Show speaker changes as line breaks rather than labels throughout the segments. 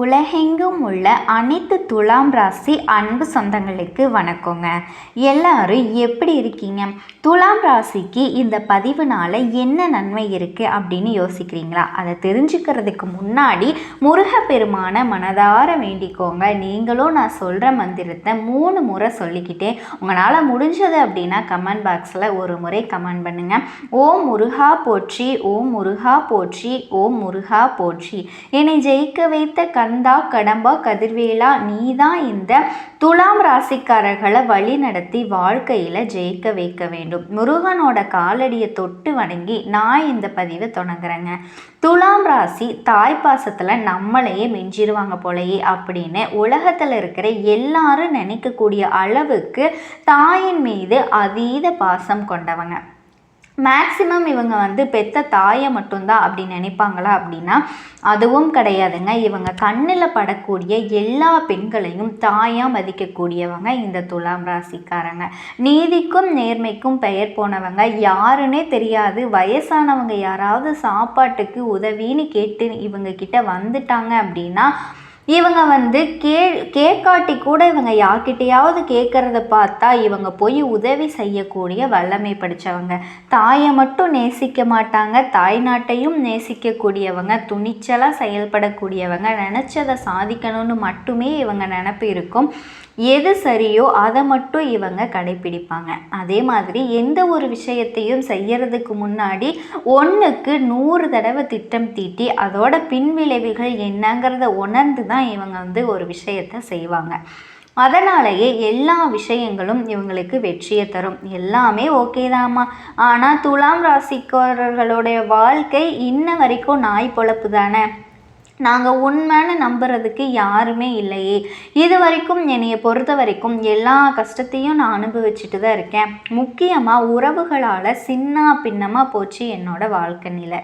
உலகெங்கும் உள்ள அனைத்து துலாம் ராசி அன்பு சொந்தங்களுக்கு வணக்கங்க. எல்லாரும் எப்படி இருக்கீங்க? துலாம் ராசிக்கு இந்த பதிவுனால என்ன நன்மை இருக்குது அப்படின்னு யோசிக்கிறீங்களா? அதை தெரிஞ்சுக்கிறதுக்கு முன்னாடி முருகப்பெருமான மனதார வேண்டிக்கோங்க. நீங்களும் நான் சொல்கிற மந்திரத்தை மூணு முறை சொல்லிக்கிட்டே உங்களால் முடிஞ்சது அப்படின்னா கமெண்ட் பாக்ஸில் ஒரு முறை கமெண்ட் பண்ணுங்கள் ஓம் முருகா போற்றி ஓம் முருகா போற்றி ஓம் முருகா போற்றி. என்னை ஜெயிக்க வைத்த கந்தா கடம்பா கதிர்வேலா நீதான் இந்த துலாம் ராசிக்காரர்களை வழி நடத்தி வாழ்க்கையில் ஜெயிக்க வைக்க வேண்டும். முருகனோட காலடியை தொட்டு வணங்கி நான் இந்த பதிவை தொடங்குறேங்க. துலாம் ராசி தாய் பாசத்தில் நம்மளையே மிஞ்சிருவாங்க போலயே அப்படின்னு உலகத்தில் இருக்கிற எல்லாரும் நினைக்கக்கூடிய அளவுக்கு தாயின் மீது அதீத பாசம் கொண்டவங்க. மேக்சிமம் இவங்க வந்து பெத்த தாயை மட்டும்தான் அப்படி நினைப்பாங்களா அப்படின்னா அதுவும் கிடையாதுங்க. இவங்க கண்ணில் படக்கூடிய எல்லா பெண்களையும் தாயாக மதிக்கக்கூடியவங்க இந்த துலாம் ராசிக்காரங்க. நீதிக்கும் நேர்மைக்கும் பெயர் போனவங்க யாருன்னே தெரியாது. வயசானவங்க யாராவது சாப்பாட்டுக்கு உதவின்னு கேட்டு இவங்க கிட்ட வந்துட்டாங்க அப்படின்னா இவங்க வந்து கே கேட்காட்டி கூட இவங்க யார்கிட்டையாவது கேட்குறத பார்த்தா இவங்க போய் உதவி செய்யக்கூடிய வல்லமை படித்தவங்க தாயை மட்டும் நேசிக்க மாட்டாங்க. தாய் நாட்டையும் நேசிக்கக்கூடியவங்க. துணிச்சலாக செயல்படக்கூடியவங்க. நினச்சதை சாதிக்கணும்னு மட்டுமே இவங்க நினப்பு இருக்கும். எது சரியோ அதை மட்டும் இவங்க கடைப்பிடிப்பாங்க. அதே மாதிரி எந்த ஒரு விஷயத்தையும் செய்யறதுக்கு முன்னாடி ஒன்றுக்கு நூறு தடவை திட்டம் தீட்டி அதோட பின்விளைவுகள் என்னங்கிறத உணர்ந்து தான் இவங்க வந்து ஒரு விஷயத்தை செய்வாங்க. அதனாலேயே எல்லா விஷயங்களும் இவங்களுக்கு வெற்றியை தரும். எல்லாமே ஓகே தாம்மா. ஆனால் துலாம் ராசிக்காரர்களுடைய வாழ்க்கை இன்ன வரைக்கும் நாய் பொழப்பு தானே? நாங்கள் உண்மைன்னு நம்புறதுக்கு யாருமே இல்லையே. இது வரைக்கும் என்னைய பொறுத்த வரைக்கும் எல்லா கஷ்டத்தையும் நான் அனுபவிச்சுட்டு தான் இருக்கேன். முக்கியமாக உறவுகளால் சின்ன பின்னமாக போச்சு என்னோட வாழ்க்கை நிலை.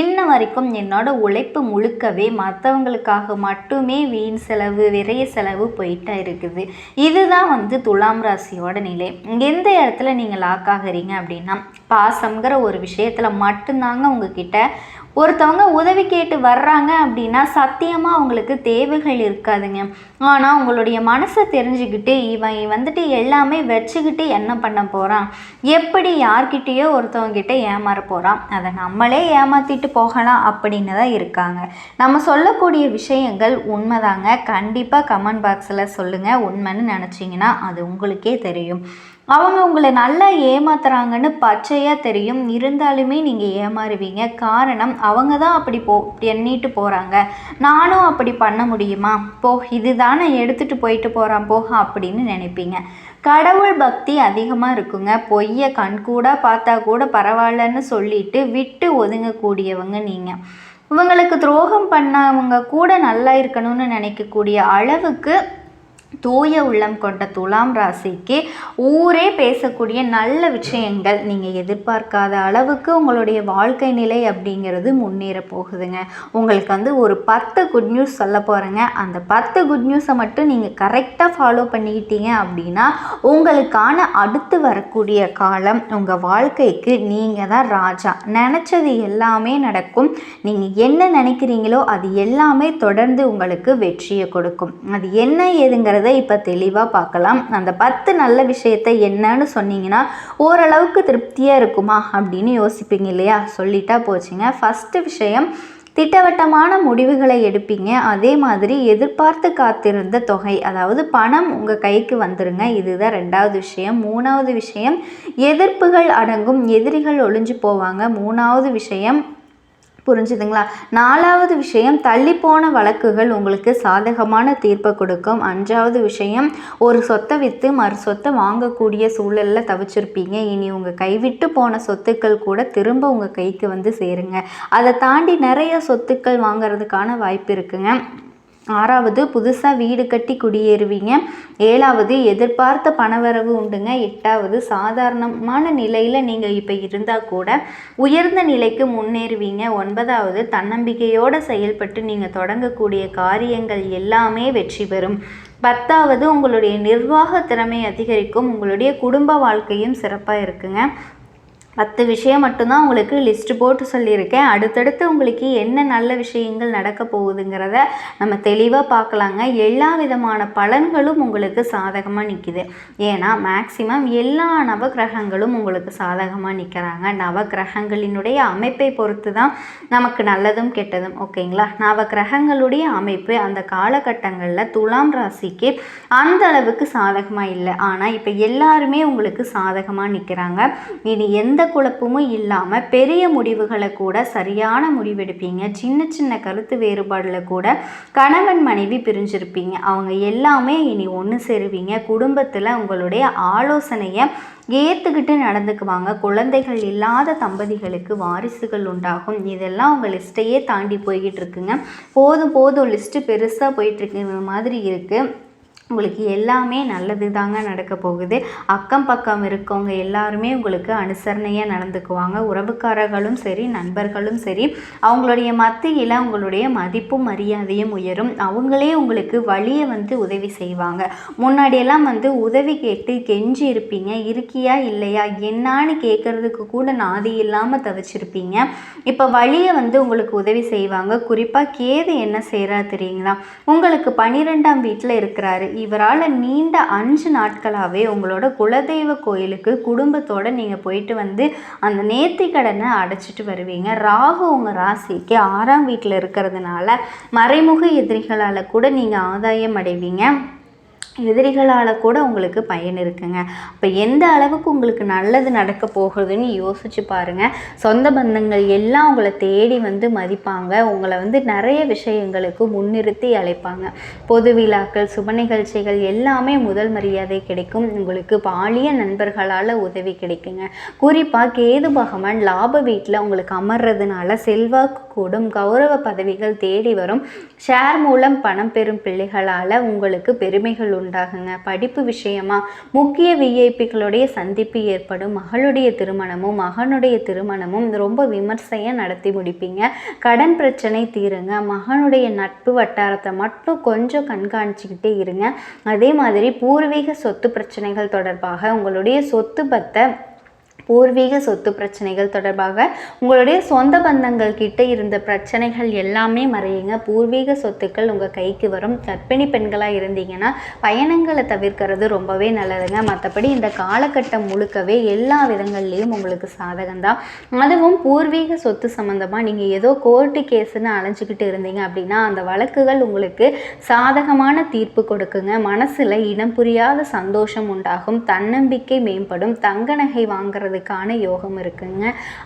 இன்ன வரைக்கும் என்னோட உழைப்பு முழுக்கவே மற்றவங்களுக்காக மட்டுமே வீண் செலவு விரைய செலவு போயிட்டா இருக்குது. இதுதான் வந்து துலாம் ராசியோட நிலை. எந்த இடத்துல நீங்கள் லாக் ஆகிறீங்க அப்படின்னா பாசங்கிற ஒரு விஷயத்தில் மட்டும்தாங்க உங்ககிட்ட ஒருத்தவங்க உதவி கேட்டு வர்றாங்க அப்படின்னா சத்தியமாக அவங்களுக்கு தேவைகள் இருக்காதுங்க. ஆனால் உங்களுடைய மனசை தெரிஞ்சுக்கிட்டு இவன் வந்துட்டு எல்லாமே வச்சுக்கிட்டு என்ன பண்ண போகிறான் எப்படி யார்கிட்டேயோ ஒருத்தவங்கிட்ட ஏமாற போகிறான் அதை நம்மளே ஏமாற்றிட்டு போகலாம் அப்படின்னு தான் இருக்காங்க. நம்ம சொல்லக்கூடிய விஷயங்கள் உண்மைதாங்க. கண்டிப்பாக கமெண்ட் பாக்ஸில் சொல்லுங்கள் உண்மைன்னு நினச்சிங்கன்னா அது உங்களுக்கே தெரியும். அவங்க உங்களை நல்லா ஏமாத்துறாங்கன்னு பச்சையாக தெரியும். இருந்தாலுமே நீங்கள் ஏமாறுவீங்க. காரணம் அவங்க தான் அப்படி போ எண்ணிட்டு போகிறாங்க நானும் அப்படி பண்ண முடியுமா? போ இதுதானே எடுத்துகிட்டு போயிட்டு போகிறான் போ அப்படின்னு நினைப்பீங்க. கடவுள் பக்தி அதிகமாக இருக்குங்க. பொய்யை கண்கூட பார்த்தா கூட பரவாயில்லன்னு சொல்லிட்டு விட்டு ஒதுங்கக்கூடியவங்க நீங்கள் இவங்களுக்கு துரோகம் பண்ணவங்க கூட நல்லா இருக்கணும்னு நினைக்கக்கூடிய அளவுக்கு தூய உள்ளம் கொண்ட துலாம் ராசிக்கு ஊரே பேசக்கூடிய நல்ல விஷயங்கள் நீங்கள் எதிர்பார்க்காத அளவுக்கு உங்களுடைய வாழ்க்கை நிலை அப்படிங்கிறது முன்னேற போகுதுங்க. உங்களுக்கு வந்து ஒரு பத்து குட் நியூஸ் சொல்ல போகிறேங்க அந்த பத்து குட் நியூஸை மட்டும் நீங்கள் கரெக்டாக ஃபாலோ பண்ணிக்கிட்டீங்க அப்படின்னா உங்களுக்கான அடுத்து வரக்கூடிய காலம் உங்கள் வாழ்க்கைக்கு நீங்கள் தான் ராஜா. நினச்சது எல்லாமே நடக்கும். நீங்கள் என்ன நினைக்கிறீங்களோ அது எல்லாமே தொடர்ந்து உங்களுக்கு வெற்றியை கொடுக்கும். அது என்ன ஏதுங்கிறது அப்படிங்கிறத இப்போ தெளிவாக பார்க்கலாம். அந்த பத்து நல்ல விஷயத்தை என்னன்னு சொன்னீங்கன்னா ஓரளவுக்கு திருப்தியாக இருக்குமா அப்படின்னு யோசிப்பீங்க இல்லையா? சொல்லிட்டா போச்சுங்க. ஃபஸ்ட்டு விஷயம் திட்டவட்டமான முடிவுகளை எடுப்பீங்க. அதே மாதிரி எதிர்பார்த்து காத்திருந்த தொகை அதாவது பணம் உங்கள் கைக்கு வந்துருங்க. இதுதான் ரெண்டாவது விஷயம். மூணாவது விஷயம் எதிர்ப்புகள் அடங்கும் எதிரிகள் ஒளிஞ்சு போவாங்க. மூணாவது விஷயம் புரிஞ்சுதுங்களா? நாலாவது விஷயம் தள்ளிப்போன வழக்குகள் உங்களுக்கு சாதகமான தீர்ப்பை கொடுக்கும். அஞ்சாவது விஷயம் ஒரு சொத்தை விற்று மறு சொத்தை வாங்கக்கூடிய சூழலில் தவிச்சிருப்பீங்க. இனி உங்கள் கைவிட்டு போன சொத்துக்கள் கூட திரும்ப உங்கள் கைக்கு வந்து சேருங்க. அதை தாண்டி நிறைய சொத்துக்கள் வாங்கிறதுக்கான வாய்ப்பு இருக்குங்க. ஆறாவது புதுசாக வீடு கட்டி குடியேறுவீங்க. ஏழாவது எதிர்பார்த்த பணவரவு உண்டுங்க. எட்டாவது சாதாரணமான நிலையில் நீங்கள் இப்போ இருந்தால் கூட உயர்ந்த நிலைக்கு முன்னேறுவீங்க. ஒன்பதாவது தன்னம்பிக்கையோடு செயல்பட்டு நீங்கள் தொடங்கக்கூடிய காரியங்கள் எல்லாமே வெற்றி பெறும். பத்தாவது உங்களுடைய நிர்வாக திறமை அதிகரிக்கும். உங்களுடைய குடும்ப வாழ்க்கையும் சிறப்பாக இருக்குங்க. பத்து விஷயம் மட்டும்தான் உங்களுக்கு லிஸ்ட்டு போட்டு சொல்லியிருக்கேன். அடுத்தடுத்து உங்களுக்கு என்ன நல்ல விஷயங்கள் நடக்க போகுதுங்கிறத நம்ம தெளிவாக பார்க்கலாங்க. எல்லா விதமான பலன்களும் உங்களுக்கு சாதகமாக நிற்கிது ஏன்னா மேக்சிமம் எல்லா நவகிரகங்களும் உங்களுக்கு சாதகமாக நிற்கிறாங்க நவகிரகங்களினுடைய அமைப்பை பொறுத்து தான் நமக்கு நல்லதும் கெட்டதும் ஓகேங்களா? நவகிரகங்களுடைய அமைப்பு அந்த காலகட்டங்களில் துலாம் ராசிக்கு அந்த அளவுக்கு சாதகமாக இல்லை. ஆனால் இப்போ எல்லாருமே உங்களுக்கு சாதகமாக நிற்கிறாங்க இனி எந்த குழப்பமும் இல்லாமல் பெரிய முடிவுகளை கூட சரியான முடிவெடுப்பீங்க. சின்ன சின்ன கருத்து வேறுபாடில் கூட கணவன் மனைவி பிரிஞ்சிருப்பீங்க. அவங்க எல்லாமே இனி ஒன்று சேருவீங்க. குடும்பத்தில் உங்களுடைய ஆலோசனையை ஏற்றுக்கிட்டு நடந்துக்குவாங்க. குழந்தைகள் இல்லாத தம்பதிகளுக்கு வாரிசுகள் உண்டாகும். இதெல்லாம் உங்கள் லிஸ்ட்டையே தாண்டி போய்கிட்டு இருக்குங்க. போதும் போதும் லிஸ்ட்டு பெருசாக போயிட்டுருக்கு மாதிரி இருக்குது உங்களுக்கு எல்லாமே நல்லது தாங்க நடக்க போகுது. அக்கம் பக்கம் இருக்கவங்க எல்லாருமே உங்களுக்கு அனுசரணையாக நடந்துக்குவாங்க. உறவுக்காரர்களும் சரி நண்பர்களும் சரி அவங்களுடைய மத்தியில் உங்களுடைய மதிப்பும் மரியாதையும் உயரும். அவங்களே உங்களுக்கு வழியை வந்து உதவி செய்வாங்க. முன்னாடியெல்லாம் வந்து உதவி கேட்டு கெஞ்சி இருப்பீங்க இருக்கியா இல்லையா? என்னான்னு கேட்குறதுக்கு கூட நாதி இல்லாமல் தவிச்சிருப்பீங்க. இப்போ வழியை வந்து உங்களுக்கு உதவி செய்வாங்க. குறிப்பாக கேது என்ன செய்கிறா தெரியுங்களா? உங்களுக்கு பன்னிரெண்டாம் வீட்டில் இருக்கிறாரு. இவரால் நீண்ட அஞ்சு நாட்களாகவே உங்களோட குலதெய்வ கோயிலுக்கு குடும்பத்தோடு நீங்கள் போயிட்டு வந்து அந்த நேர்த்தி கடனை அடைச்சிட்டு வருவீங்க. ராகு உங்கள் ராசிக்கு ஆறாம் வீட்டில் இருக்கிறதுனால மறைமுக எதிரிகளால் கூட நீங்கள் ஆதாயம் அடைவீங்க. எதிரிகளால் கூட உங்களுக்கு பயன் இருக்குங்க. அப்போ எந்த அளவுக்கு உங்களுக்கு நல்லது நடக்க போகுதுன்னு யோசிச்சு பாருங்கள் சொந்த பந்தங்கள் எல்லாம் உங்களை தேடி வந்து மதிப்பாங்க. உங்களை வந்து நிறைய விஷயங்களுக்கு முன்னிறுத்தி அழைப்பாங்க. பொது விழாக்கள் சுப நிகழ்ச்சிகள் எல்லாமே முதல் மரியாதை கிடைக்கும். உங்களுக்கு பாலிய நண்பர்களால் உதவி கிடைக்குங்க. குறிப்பாக கேது பகவான் லாப வீட்டில் உங்களுக்கு அமர்றதுனால செல்வாக்கு கூடும். கௌரவ பதவிகள் தேடி வரும். ஷேர் மூலம் பணம் பெறும் பிள்ளைகளால் உங்களுக்கு பெருமைகள் உண்டாகுங்க. படிப்பு விஷயமா முக்கிய விஐபிகளுடைய சந்திப்பு ஏற்படும். மகளுடைய திருமணமும் மகனுடைய திருமணமும் ரொம்ப விமர்சையாக நடத்தி முடிப்பீங்க. கடன் பிரச்சனை தீருங்க. மகனுடைய நட்பு வட்டாரத்தை மட்டும் கொஞ்சம் கண்காணிச்சுக்கிட்டே இருங்க. அதே மாதிரி பூர்வீக சொத்து பிரச்சனைகள் தொடர்பாக உங்களுடைய சொத்து பத்தை பூர்வீக சொத்து பிரச்சனைகள் தொடர்பாக உங்களுடைய சொந்த பந்தங்கள் கிட்ட இருந்த பிரச்சனைகள் எல்லாமே மறையுங்க. பூர்வீக சொத்துக்கள் உங்கள் கைக்கு வரும். கர்ப்பிணி பெண்களாக இருந்தீங்கன்னா பயணங்களை தவிர்க்கிறது ரொம்பவே நல்லதுங்க. மற்றபடி இந்த காலகட்டம் முழுக்கவே எல்லா விதங்கள்லேயும் உங்களுக்கு சாதகம்தான். அதுவும் பூர்வீக சொத்து சம்மந்தமாக நீங்கள் ஏதோ கோர்ட்டு கேஸுன்னு அலைஞ்சிக்கிட்டு இருந்தீங்க அப்படின்னா அந்த வழக்குகள் உங்களுக்கு சாதகமான தீர்ப்பு கொடுக்குங்க. மனசில் இனம் புரியாத சந்தோஷம் உண்டாகும். தன்னம்பிக்கை மேம்படும். தங்க நகை வாங்குறது போகிறதுக்கான யோகம் இருக்குங்க.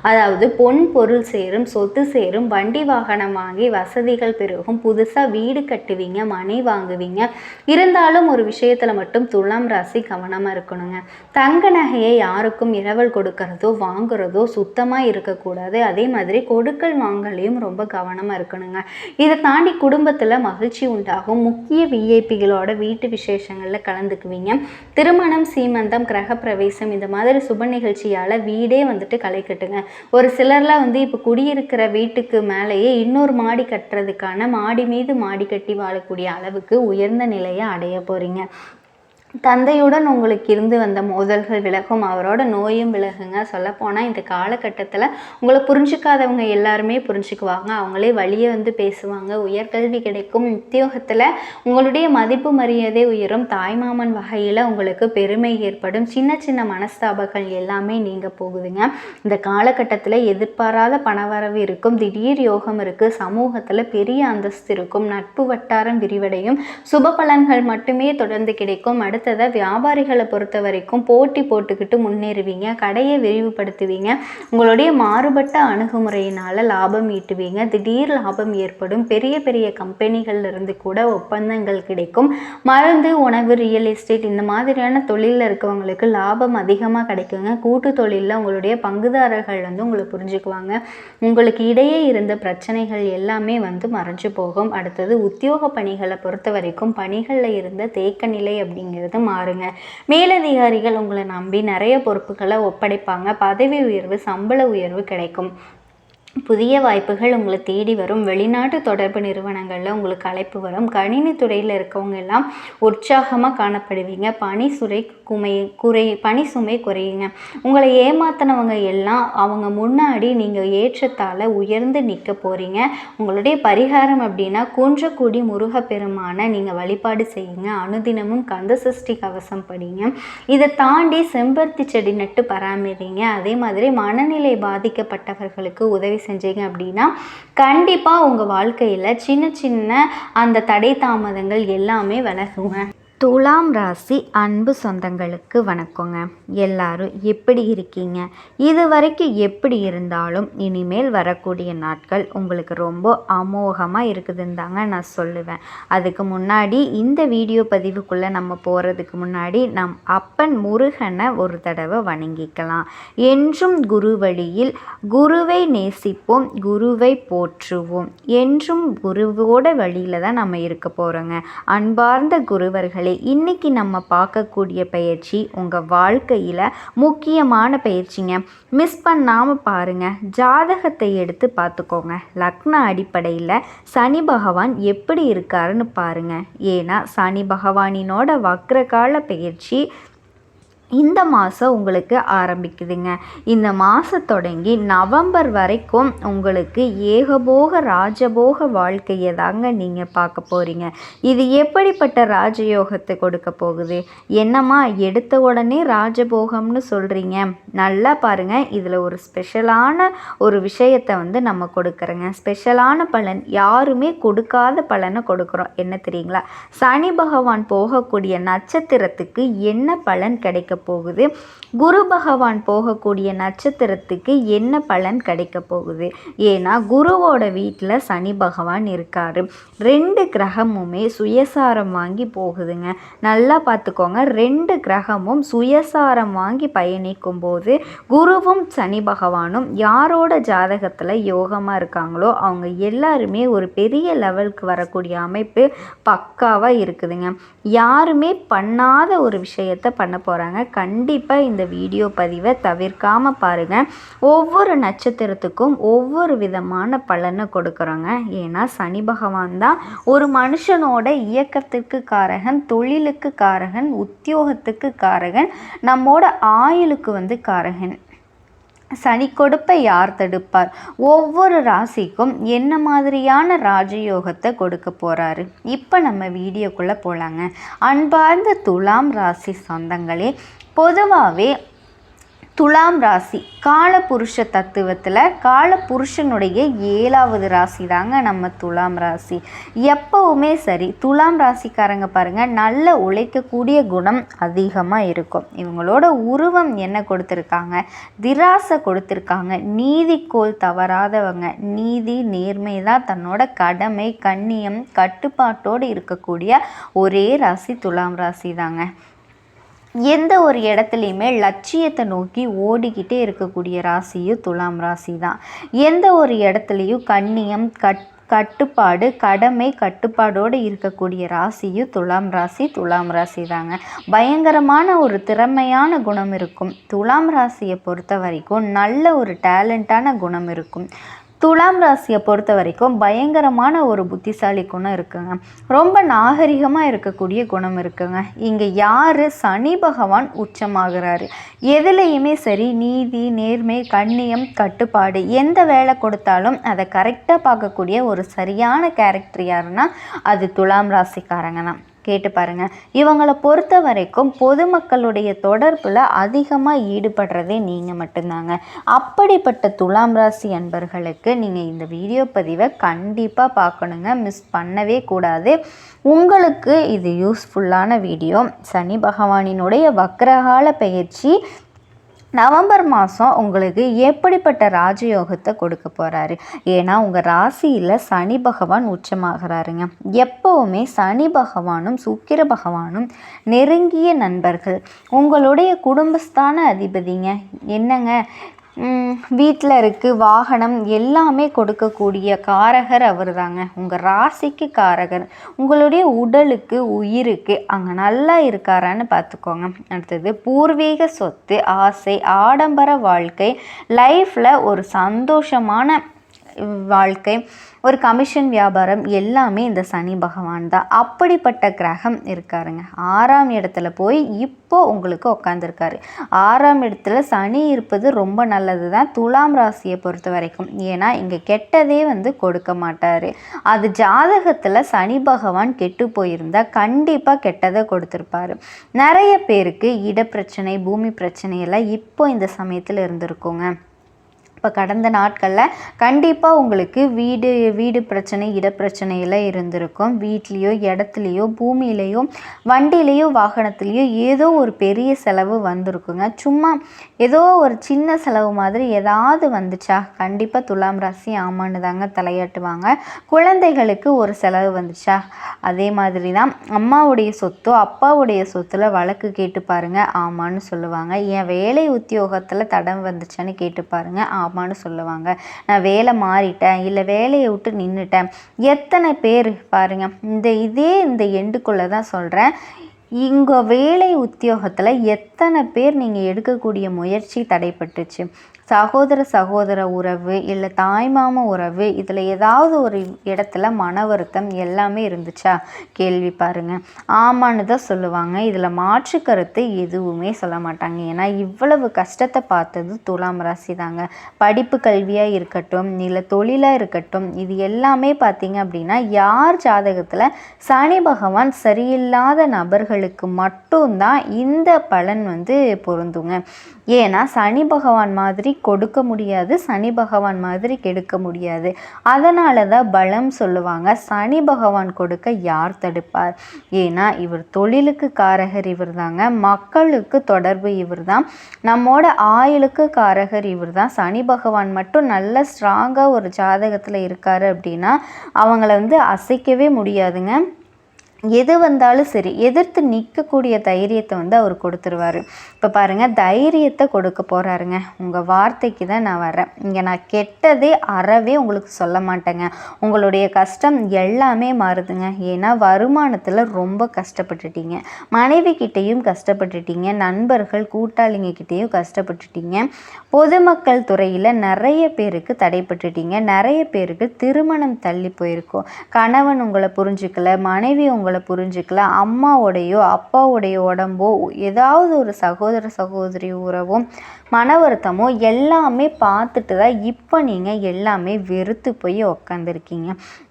அதாவது பொன் பொருள் சேரும் சொத்து சேரும் வண்டி வாகனம் வாங்கி வசதிகள் பெருகும் புதுசாக வீடு கட்டுவீங்க மனை வாங்குவீங்க. இருந்தாலும் ஒரு விஷயத்தில் மட்டும் துலாம் ராசி கவனமாக இருக்கணுங்க. தங்க நகையை யாருக்கும் இரவல் கொடுக்கறதோ வாங்குறதோ சுத்தமாக இருக்கக்கூடாது. அதே மாதிரி கொடுக்கல் வாங்கலையும் ரொம்ப கவனமாக இருக்கணுங்க. இதை தாண்டி குடும்பத்தில் மகிழ்ச்சி உண்டாகும். முக்கிய விஐபிகளோட வீட்டு விசேஷங்களில் கலந்துக்குவீங்க. திருமணம் சீமந்தம் கிரகப்பிரவேசம் இந்த மாதிரி சுப நிகழ்ச்சி முயற்சியால் வீடே வந்துட்டு களை கட்டுங்க. ஒரு சிலர்லாம் வந்து இப்போ குடியிருக்கிற வீட்டுக்கு மேலேயே இன்னொரு மாடி கட்டுறதுக்கான மாடி மீது மாடி கட்டி வாழக்கூடிய அளவுக்கு உயர்ந்த நிலையை அடைய போகிறீங்க தந்தையுடன் உங்களுக்கு இருந்து வந்த மோதல்கள் விலகும் அவரோட நோயும் விலகுங்க. சொல்லப்போனால் இந்த காலகட்டத்தில் உங்களை புரிஞ்சுக்காதவங்க எல்லாருமே புரிஞ்சுக்குவாங்க. அவங்களே வழியை வந்து பேசுவாங்க. உயர்கல்வி கிடைக்கும். உத்தியோகத்தில் உங்களுடைய மதிப்பு மரியாதை உயரும். தாய்மாமன் வகையில் உங்களுக்கு பெருமை ஏற்படும். சின்ன சின்ன மனஸ்தாபங்கள் எல்லாமே நீங்கள் போகுதுங்க. இந்த காலகட்டத்தில் எதிர்பாராத பணவரவு இருக்கும். திடீர் யோகம் இருக்குது சமூகத்தில் பெரிய அந்தஸ்து இருக்கும். நட்பு வட்டாரம் விரிவடையும். சுப பலன்கள் மட்டுமே தொடர்ந்து கிடைக்கும். அடுத்த அடுத்ததை வியாபாரிகளை பொறுத்த வரைக்கும் போட்டி போட்டுக்கிட்டு முன்னேறுவீங்க கடையை விரிவுபடுத்துவீங்க உங்களுடைய மாறுபட்ட அணுகுமுறையினால் லாபம் ஈட்டுவீங்க திடீர் லாபம் ஏற்படும் பெரிய பெரிய கம்பெனிகள்ல இருந்து கூட ஒப்பந்தங்கள் கிடைக்கும் மருந்து உணவு ரியல் எஸ்டேட் இந்த மாதிரியான தொழிலில் இருக்கவங்களுக்கு லாபம் அதிகமாக கிடைக்குங்க. கூட்டு தொழிலில் உங்களுடைய பங்குதாரர்கள் வந்து உங்களை புரிஞ்சுக்குவாங்க. உங்களுக்கு இடையே இருந்த பிரச்சனைகள் எல்லாமே வந்து மறைஞ்சு போகும். அடுத்தது உத்தியோக பணிகளை பொறுத்த வரைக்கும் பணிகளில் இருந்த தேக்க நிலை அப்படிங்கிறது அப்படிங்கிறது மாறுங்க. மேலதிகாரிகள் உங்களை நம்பி நிறைய பொறுப்புகளை ஒப்படைப்பாங்க. பதவி உயர்வு சம்பள உயர்வு கிடைக்கும். புதிய வாய்ப்புகள் உங்களை தேடி வரும். வெளிநாட்டு தொடர்பு நிறுவனங்களில் உங்களுக்கு அழைப்பு வரும். கணினி துறையில் இருக்கவங்க எல்லாம் உற்சாகமாக காணப்படுவீங்க. பணி சுரை குமை குறை பணி சுமை குறையுங்க. உங்களை ஏமாத்தினவங்க எல்லாம் அவங்க முன்னாடி நீங்கள் ஏற்றத்தால் உயர்ந்து நிற்க போகிறீங்க உங்களுடைய பரிகாரம் அப்படின்னா குன்றக்குடி முருகப்பெருமானை நீங்கள் வழிபாடு செய்யுங்க. அனுதினமும் கந்த சஷ்டி கவசம் படிங்க. இதை தாண்டி செம்பருத்தி செடி நட்டு பராமரிங்க. அதே மாதிரி மனநிலை பாதிக்கப்பட்டவர்களுக்கு உதவி செஞ்சீங்க அப்படின்னா கண்டிப்பாக உங்கள் வாழ்க்கையில் சின்ன சின்ன அந்த தடை தாமதங்கள் எல்லாமே விலகுங்க. துலாம் ராசி அன்பு சொந்தங்களுக்கு வணக்கங்க. எல்லாரும் எப்படி இருக்கீங்க? இது வரைக்கும் எப்படி இருந்தாலும் இனிமேல் வரக்கூடிய நாட்கள் உங்களுக்கு ரொம்ப அமோகமாக இருக்குதுன்னு தாங்க நான் சொல்லுவேன். அதுக்கு முன்னாடி இந்த வீடியோ பதிவுக்குள்ளே நம்ம போகிறதுக்கு முன்னாடி நம் அப்பன் முருகனை ஒரு தடவை வணங்கிக்கலாம். என்றும் குரு வழியில் குருவை நேசிப்போம் குருவை போற்றுவோம். என்றும் குருவோட வழியில் தான் நம்ம இருக்க போகிறோங்க அன்பார்ந்த குருவர்களை இன்னைக்கு நம்ம பார்க்கக்கூடிய பயிற்சி உங்கள் வாழ்க்கையில் முக்கியமான பயிற்சிங்க. மிஸ் பண்ணாமல் பாருங்கள் ஜாதகத்தை எடுத்து பார்த்துக்கோங்க. லக்ன அடிப்படையில் சனி பகவான் எப்படி இருக்காருன்னு பாருங்கள் ஏன்னா சனி பகவானினோட வக்ரகால பயிற்சி இந்த மாதம் உங்களுக்கு ஆரம்பிக்குதுங்க. இந்த மாதம் தொடங்கி நவம்பர் வரைக்கும் உங்களுக்கு ஏகபோக ராஜபோக வாழ்க்கையை தாங்க நீங்கள் பார்க்க போகிறீங்க இது எப்படிப்பட்ட ராஜயோகத்தை கொடுக்க போகுது? என்னம்மா எடுத்த உடனே ராஜபோகம்னு சொல்கிறீங்க நல்லா பாருங்கள் இதில் ஒரு ஸ்பெஷலான ஒரு விஷயத்தை வந்து நம்ம கொடுக்குறோங்க. ஸ்பெஷலான பலன் யாருமே கொடுக்காத பலனை கொடுக்குறோம். என்ன தெரியுங்களா? சனி பகவான் போகக்கூடிய நட்சத்திரத்துக்கு என்ன பலன் கிடைக்க போகுது. குரு பகவான் போகக்கூடிய நட்சத்திரத்துக்கு என்ன பலன் கிடைக்க போகுது? ஏன்னா குருவோட வீட்டில் சனி பகவான் இருக்கார். ரெண்டு கிரகமுமே சுயசாரம் வாங்கி போகுதுங்க. நல்லா பார்த்துக்கோங்க ரெண்டு கிரகமும் சுயசாரம் வாங்கி பயணிக்கும் போது குருவும் சனி பகவானும் யாரோட ஜாதகத்தில் யோகமாக இருக்காங்களோ அவங்க எல்லாருமே ஒரு பெரிய லெவலுக்கு வரக்கூடிய அமைப்பு பக்காவாக இருக்குதுங்க. யாருமே பண்ணாத ஒரு விஷயத்தை பண்ண போகிறாங்க கண்டிப்பாக இந்த வீடியோ பதிவை தவிர்க்காமல் பாருங்கள் ஒவ்வொரு நட்சத்திரத்துக்கும் ஒவ்வொரு விதமான பலனை கொடுக்குறோங்க. ஏன்னா சனி பகவான் தான் ஒரு மனுஷனோட இயக்கத்துக்கு காரகன் தொழிலுக்கு காரகன் உத்தியோகத்துக்கு காரகன் நம்மோட ஆயுளுக்கு வந்து காரகன். சனி கொடுப்பை யார் தடுப்பார்? ஒவ்வொரு ராசிக்கும் என்ன மாதிரியான ராஜயோகத்தை கொடுக்க போகிறாரு இப்போ நம்ம வீடியோக்குள்ளே போகலாங்க அன்பார்ந்த துலாம் ராசி சொந்தங்களே பொதுவாகவே துலாம் ராசி காலபுருஷ தத்துவத்தில் காலபுருஷனுடைய ஏழாவது ராசி தாங்க நம்ம துலாம் ராசி. எப்போவுமே சரி துலாம் ராசிக்காரங்க பாருங்கள் நல்ல உழைக்கக்கூடிய குணம் அதிகமாக இருக்கும். இவங்களோட உருவம் என்ன கொடுத்துருக்காங்க? திராசை கொடுத்துருக்காங்க. நீதிக்கோள் தவறாதவங்க. நீதி நேர்மை தான் தன்னோட கடமை கண்ணியம் கட்டுப்பாட்டோடு இருக்கக்கூடிய ஒரே ராசி துலாம் ராசி தாங்க எந்த ஒரு இடத்துலையுமே லட்சியத்தை நோக்கி ஓடிக்கிட்டே இருக்கக்கூடிய ராசியும் துலாம் ராசி தான் எந்த ஒரு இடத்துலையும் கண்ணியம் கட் கட்டுப்பாடு கடமை கட்டுப்பாடோடு இருக்கக்கூடிய ராசியும் துலாம் ராசி துலாம் ராசி தாங்க பயங்கரமான ஒரு திறமையான குணம் இருக்கும். துலாம் ராசியை பொறுத்த வரைக்கும் நல்ல ஒரு டேலண்ட்டான குணம் இருக்கும். துலாம் ராசியை பொறுத்த வரைக்கும் பயங்கரமான ஒரு புத்திசாலி குணம் இருக்குங்க. ரொம்ப நாகரிகமாக இருக்கக்கூடிய குணம் இருக்குங்க. இங்கே யார்? சனி பகவான் உச்சமாகிறாரு. எதுலேயுமே சரி நீதி நேர்மை கண்ணியம் கட்டுப்பாடு எந்த வேலை கொடுத்தாலும் அதை கரெக்டாக பார்க்கக்கூடிய ஒரு சரியான கேரக்டர் யாருன்னா அது துலாம் ராசிக்காரங்க தான். கேட்டு பாருங்கள் இவங்களை பொறுத்த வரைக்கும் பொதுமக்களுடைய தொடர்பில் அதிகமாக ஈடுபடுறதே நீங்கள் மட்டும்தாங்க. அப்படிப்பட்ட துலாம் ராசி அன்பர்களுக்கு நீங்கள் இந்த வீடியோ பதிவை கண்டிப்பாக பார்க்கணுங்க மிஸ் பண்ணவே கூடாது. உங்களுக்கு இது யூஸ்ஃபுல்லான வீடியோ. சனி பகவானினுடைய வக்ரகால பயிற்சி நவம்பர் மாதம் உங்களுக்கு எப்படிப்பட்ட ராஜயோகத்தை கொடுக்க போகிறாரு ஏன்னா உங்கள் ராசியில் சனி பகவான் உச்சமாகிறாருங்க. எப்போவுமே சனி பகவானும் சுக்கிர பகவானும் நெருங்கிய நண்பர்கள். உங்களுடைய குடும்பஸ்தான அதிபதிங்க. என்னங்க? வீட்டில் இருக்குது வாகனம் எல்லாமே கொடுக்கக்கூடிய காரகர் அவர் தாங்க உங்கள் ராசிக்கு காரகர். உங்களுடைய உடலுக்கு உயிருக்கு அங்கே நல்லா இருக்காரான்னு பார்த்துக்கோங்க அடுத்தது பூர்வீக சொத்து ஆசை ஆடம்பர வாழ்க்கை லைஃப்பில் ஒரு சந்தோஷமான வாழ்க்கை. ஒரு கமிஷன் வியாபாரம் எல்லாமே இந்த சனி பகவான் தான். அப்படிப்பட்ட கிரகம் இருக்காருங்க. ஆறாம் இடத்துல போய் இப்போ உங்களுக்கு உட்காந்துருக்காரு ஆறாம் இடத்துல சனி இருப்பது ரொம்ப நல்லது தான் துலாம் ராசியை பொறுத்த வரைக்கும். ஏன்னா இங்கே கெட்டதே வந்து கொடுக்க மாட்டார். அது ஜாதகத்தில் சனி பகவான் கெட்டு போயிருந்தா கண்டிப்பாக கெட்டதை கொடுத்துருப்பாரு. நிறைய பேருக்கு இடப்பிரச்சனை பூமி பிரச்சனையெல்லாம் இப்போ இந்த சமயத்தில் இருந்திருக்குங்க. இப்போ கடந்த நாட்களில் கண்டிப்பாக உங்களுக்கு வீடு வீடு பிரச்சனை இடப்பிரச்சனையெல்லாம் இருந்திருக்கும். வீட்லேயோ இடத்துலையோ பூமியிலையோ வண்டியிலையோ வாகனத்துலேயோ ஏதோ ஒரு பெரிய செலவு வந்திருக்குங்க. சும்மா ஏதோ ஒரு சின்ன செலவு மாதிரி ஏதாவது வந்துச்சா? கண்டிப்பாக துலாம் ராசி ஆமான்னு தாங்க தலையாட்டுவாங்க. குழந்தைகளுக்கு ஒரு செலவு வந்துச்சா? அதே மாதிரி தான் அம்மாவுடைய சொத்தோ அப்பாவுடைய சொத்தில் வழக்கு கேட்டு பாருங்க. ஆமான்னு சொல்லுவாங்க. என் வேலை உத்தியோகத்தில் தடம் வந்துச்சான்னு கேட்டு பாருங்க. ஆமான்னு சொல்லுவாங்க. நான் வேலை மாறிட்டேன். இல்லை வேலையை விட்டு நின்றுட்டேன் எத்தனை பேர் பாருங்க. இந்த இதே இந்த எண்டுக்குள்ளே தான் சொல்கிறேன் இங்கே வேலை உத்தியோகத்தில் எத்தனை பேர் நீங்கள் எடுக்கக்கூடிய முயற்சி தடைப்பட்டுச்சு? சகோதர சகோதர உறவு இல்லை தாய்மாம உறவு இதில் ஏதாவது ஒரு இடத்துல மன வருத்தம் எல்லாமே இருந்துச்சா? கேள்வி பாருங்க. ஆமான்னு தான் சொல்லுவாங்க. இதில் மாற்று கருத்து எதுவுமே சொல்ல மாட்டாங்க. ஏன்னா இவ்வளவு கஷ்டத்தை பார்த்தது துலாம் ராசி தாங்க. படிப்பு கல்வியாக இருக்கட்டும் இல்லை தொழிலாக இருக்கட்டும் இது எல்லாமே பார்த்தீங்க அப்படின்னா யார் ஜாதகத்தில் சனி பகவான் சரியில்லாத நபர்களுக்கு மட்டும்தான் இந்த பலன் வந்து பொருந்துங்க. ஏன்னா சனி பகவான் மாதிரி கொடுக்க முடியாது சனி பகவான் மாதிரி கெடுக்க முடியாது. அதனால தான் பலம் சொல்லுவாங்க. சனி பகவான் கொடுக்க யார் தடுப்பார்? ஏன்னா இவர் தொழிலுக்கு காரகர் இவர் தாங்க மக்களுக்கு தொடர்பு இவர் தான் நம்மோட ஆயுளுக்கு காரகர் இவர் தான் சனி பகவான் மட்டும் நல்ல ஸ்ட்ராங்காக ஒரு ஜாதகத்தில் இருக்காரு அப்படின்னா அவங்கள வந்து அசைக்கவே முடியாதுங்க. எது வந்தாலும் சரி எதிர்த்து நிற்கக்கூடிய தைரியத்தை வந்து அவர் கொடுத்துருவாரு. இப்போ பாருங்கள் தைரியத்தை கொடுக்க போகிறாருங்க உங்கள் வார்த்தைக்கு தான் நான் வரேன் இங்கே நான் கெட்டதே அறவே உங்களுக்கு சொல்ல மாட்டேங்க. உங்களுடைய கஷ்டம் எல்லாமே மாறுதுங்க. ஏன்னா வருமானத்தில் ரொம்ப கஷ்டப்பட்டுட்டீங்க. மனைவி கிட்டேயும் கஷ்டப்பட்டுட்டீங்க. நண்பர்கள் கூட்டாளிங்க கிட்டேயும் கஷ்டப்பட்டுட்டீங்க. பொதுமக்கள் துறையில் நிறைய பேருக்கு தடைப்பட்டுட்டீங்க. நிறைய பேருக்கு திருமணம் தள்ளி போயிருக்கோம். கணவன் உங்களை புரிஞ்சுக்கல மனைவி உங்களை புரிஞ்சுக்கல. அம்மாவோடையோ அப்பாவோடைய உடம்போ ஏதாவது ஒரு சகோதர சகோதரி உறவும் மன வருத்தமோ எல்லாமே பார்த்துட்டு தான் இப்போ நீங்கள் எல்லாமே வெறுத்து போய் உக்காந்துருக்கீங்க.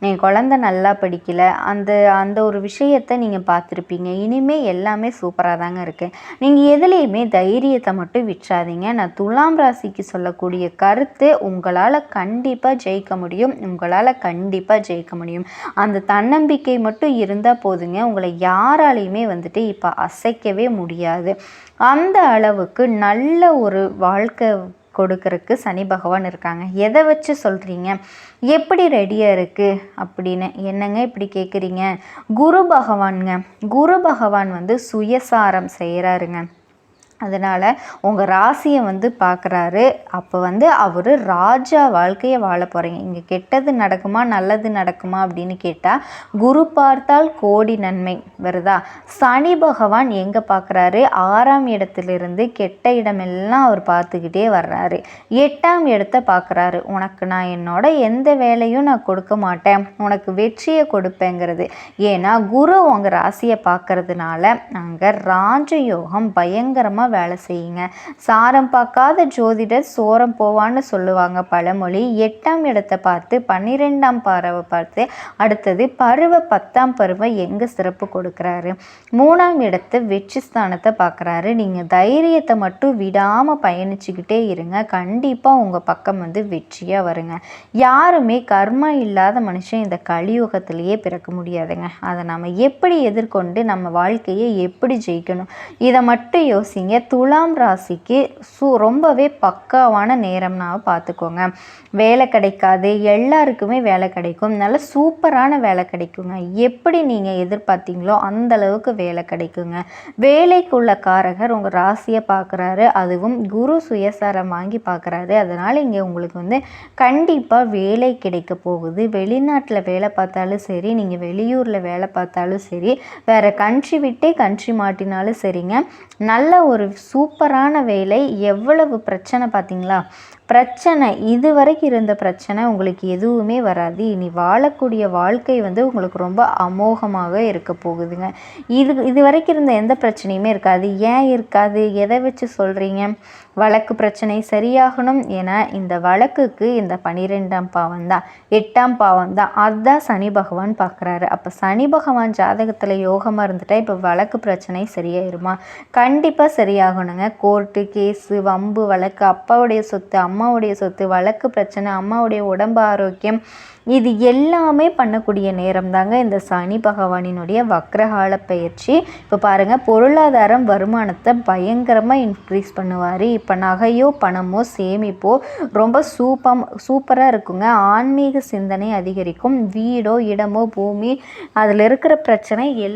என் குழந்த நல்லா படிக்கலை. அந்த அந்த ஒரு விஷயத்தை நீங்கள் பார்த்துருப்பீங்க. இனிமேல் எல்லாமே சூப்பராக தாங்க இருக்குது நீங்கள் எதுலேயுமே தைரியத்தை மட்டும் விற்றாதீங்க நான் துலாம் ராசிக்கு சொல்லக்கூடிய கருத்து உங்களால் கண்டிப்பாக ஜெயிக்க முடியும். உங்களால் கண்டிப்பாக ஜெயிக்க முடியும். அந்த தன்னம்பிக்கை மட்டும் இருந்தால் போதுங்க. உங்களை யாராலையுமே வந்துட்டு இப்போ அசைக்கவே முடியாது. அந்த அளவுக்கு நல்ல ஒரு வாழ்க்கை கொடுக்கறக்கு சனி பகவான் இருக்காங்க. எதை வச்சு சொல்கிறீங்க எப்படி ரெடியாக இருக்குது அப்படின்னு. என்னங்க இப்படி கேட்குறீங்க குரு பகவானுங்க. குரு பகவான் வந்து சுயசாரம் செய்கிறாருங்க அதனால் உங்கள் ராசியை வந்து பார்க்குறாரு அப்போ வந்து அவர் ராஜா வாழ்க்கையை வாழ போகிறீங்க இங்கே கெட்டது நடக்குமா நல்லது நடக்குமா அப்படின்னு கேட்டால் குரு பார்த்தால் கோடி நன்மை. வருதா? சனி பகவான் எங்கே பார்க்குறாரு ஆறாம் இடத்துலேருந்து கெட்ட இடமெல்லாம் அவர் பார்த்துக்கிட்டே வர்றாரு. எட்டாம் இடத்த பார்க்குறாரு உனக்கு நான் என்னோட எந்த வேலையும் நான் கொடுக்க மாட்டேன். உனக்கு வெற்றியை கொடுப்பேங்கிறது. ஏன்னா குரு உங்கள் ராசியை பார்க்கறதுனால அங்கே ராஜயோகம் பயங்கரமாக வேலை செய்யுங்க. சாரம் பார்க்காத ஜோதிடர் சோரம் போவான்னு சொல்லுவாங்க. பழமொழி எட்டாம் இடத்தை பார்த்து பன்னிரெண்டாம் பறவை பார்த்து அடுத்தது பருவ பத்தாம் பருவம் எங்கே சிறப்பு கொடுக்குறாரு? மூணாம் இடத்தை வெற்றி ஸ்தானத்தை பார்க்குறாரு. நீங்கள் தைரியத்தை மட்டும் விடாமல் பயணிச்சுக்கிட்டே இருங்க. கண்டிப்பாக உங்கள் பக்கம் வந்து வெற்றியாக வருங்க. யாருமே கர்மா இல்லாத மனுஷன் இந்த கலியுகத்திலேயே பிறக்க முடியாதுங்க. அதை நம்ம எப்படி எதிர்கொண்டு நம்ம வாழ்க்கையை எப்படி ஜெயிக்கணும்? இதை மட்டும் யோசிங்க. துலாம் ராசிக்கு சு ரொம்பவே பக்காவான நேரம்னா பார்த்துக்கோங்க. வேலை கிடைக்காது எல்லாருக்குமே வேலை கிடைக்கும். நல்ல சூப்பரான வேலை கிடைக்குங்க. எப்படி நீங்கள் எதிர்பார்த்தீங்களோ அந்த அளவுக்கு வேலை கிடைக்குங்க. வேலைக்குள்ள காரகர் உங்கள் ராசியை பார்க்குறாரு. அதுவும் குரு சுயசாரம் வாங்கி பார்க்குறாரு. அதனால் இங்கே உங்களுக்கு வந்து கண்டிப்பாக வேலை கிடைக்க போகுது. வெளிநாட்டில் வேலை பார்த்தாலும் சரி நீங்கள் வெளியூரில் வேலை பார்த்தாலும் சரி வேறு கண்ட்ரி விட்டே கண்ட்ரி மாட்டினாலும் சரிங்க. நல்ல ஒரு சூப்பரான வேலை எவ்வளவு பிரச்சனை பார்த்தீங்களா? பிரச்சனை இது வரைக்கும் இருந்த பிரச்சனை உங்களுக்கு எதுவுமே வராது. இனி வாழக்கூடிய வாழ்க்கை வந்து உங்களுக்கு ரொம்ப அமோகமாக இருக்க போகுதுங்க. இது இது வரைக்கும் இருந்த எந்த பிரச்சனையுமே இருக்காது. ஏன் இருக்காது? எதை வச்சு சொல்கிறீங்க வழக்கு பிரச்சனை சரியாகணும் என இந்த வழக்குக்கு இந்த பனிரெண்டாம் பாவம் தான் எட்டாம் பாவம் தான். அதுதான் சனி பகவான் பார்க்குறாரு. அப்போ சனி பகவான் ஜாதகத்தில் யோகமாக இருந்துட்டால் இப்போ வழக்கு பிரச்சனை சரியாயிருமா? கண்டிப்பாக சரியாகணுங்க. கோர்ட்டு கேஸு வம்பு வழக்கு அப்பாவுடைய சொத்து அம்மா அம்மாவுடைய சொத்து வழக்கு பிரச்சனை அம்மாவுடைய உடம்பு ஆரோக்கியம் இது எல்லாமே பண்ணக்கூடிய நேரம் தாங்க இந்த சனி பகவானினுடைய வக்ரகால பயிற்சி. இப்போ பாருங்கள் பொருளாதாரம் வருமானத்தை பயங்கரமாக இன்க்ரீஸ் பண்ணுவார். இப்போ நகையோ பணமோ சேமிப்போ ரொம்ப சூப்பம் சூப்பராக இருக்குங்க. ஆன்மீக சிந்தனை அதிகரிக்கும். வீடோ இடமோ பூமி அதில் இருக்கிற பிரச்சனை எல்